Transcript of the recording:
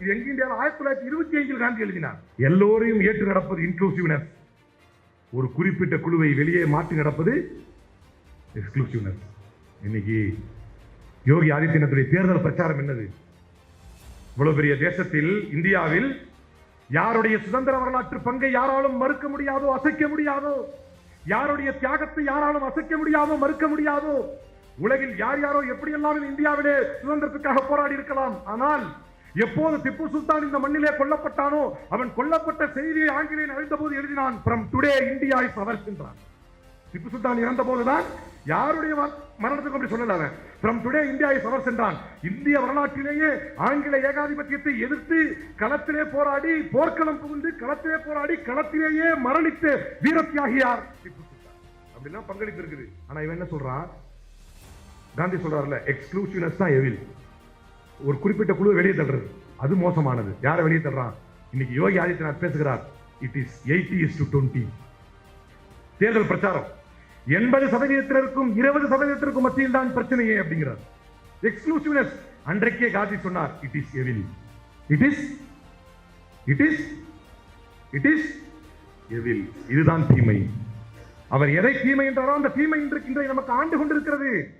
இது எங்க இந்தியாவில் ஆயிரத்தி தொள்ளாயிரத்தி இருபத்தி ஐந்தில் காந்தி எழுதினார். எல்லோரையும் ஏற்று நடப்பது இன்க்ளூசிவ்னஸ் ஒரு குறிப்பிட்ட குழுவை வெளியே மாற்றி நடப்பது எக்ஸ்க்ளூசிவ்னஸ் இன்னைக்கு யோகி ஆதித்யநாத்துடைய தேர்தல் பிரச்சாரம் என்னது? இவ்வளவு பெரிய தேசத்தில் இந்தியாவில் யாருடைய சுதந்திர வரலாற்று பங்கை யாராலும் மறுக்க முடியாதோ அசைக்க முடியாதோ? யாருடைய தியாகத்தை யாராலும் அசைக்க முடியாதோ மறுக்க முடியாதோ? உலகில் யார் யாரோ எப்படியெல்லாம் இந்தியாவிலே சுதந்திரத்துக்காக போராடி இருக்கலாம். ஆனால் எப்போது திப்பு சுல்தான் இந்த மண்ணிலே கொல்லப்பட்டானோ அவன் கொல்லப்பட்ட செய்தியை ஆங்கிலேயன் அறிந்தபோது எழுதினான் from today India is ours என்றான் திப்பு சுல்தான் இறந்த போதுதான் யாருடைய மரணத்துக்கு அப்படி சொல்லல அவன். From today India is ours என்றான் இந்திய வரலாற்றிலேயே ஆங்கில ஏகாதிபத்தியத்தை எதிர்த்து களத்திலே போராடி போர்க்களம் புகுந்து களத்திலே போராடி களத்திலேயே மரணித்து வீரத்தியாகியார் திப்பு சுல்தான். அப்படிலாம் பங்களிப்பு இருக்குது. ஆனா இவன் என்ன சொல்றான்? காந்தி சொல்றாருல எக்ஸ்க்ளூசிவ்னஸ் தான் எவில் ஒரு குறிப்பிட்ட குழு வெளியே தள்ளுறது. அது மோசமானது. யாரை வெளியே தள்ளுறான்? இன்னைக்கு யோகி ஆதித்யநாத் பேசுகிறார். It is eighty is to twenty தேர்தல் பிரச்சாரம். எண்பது சதவீதத்தினருக்கும் இருபது சதவீதத்திற்கும் மத்தியில் தான் பிரச்சனையே அப்படிங்கிறார். எக்ஸ்க்ளூசிவ்னஸ் அன்றைக்கே காந்தி சொன்னார். It is evil it is it is it is evil இதுதான் தீமை. அவர் எதை தீமை என்றாரோ அந்த தீமை இன்றைக்கு இன்றைக்கு நமக்கு ஆண்டு கொண்டிருக்கிறது.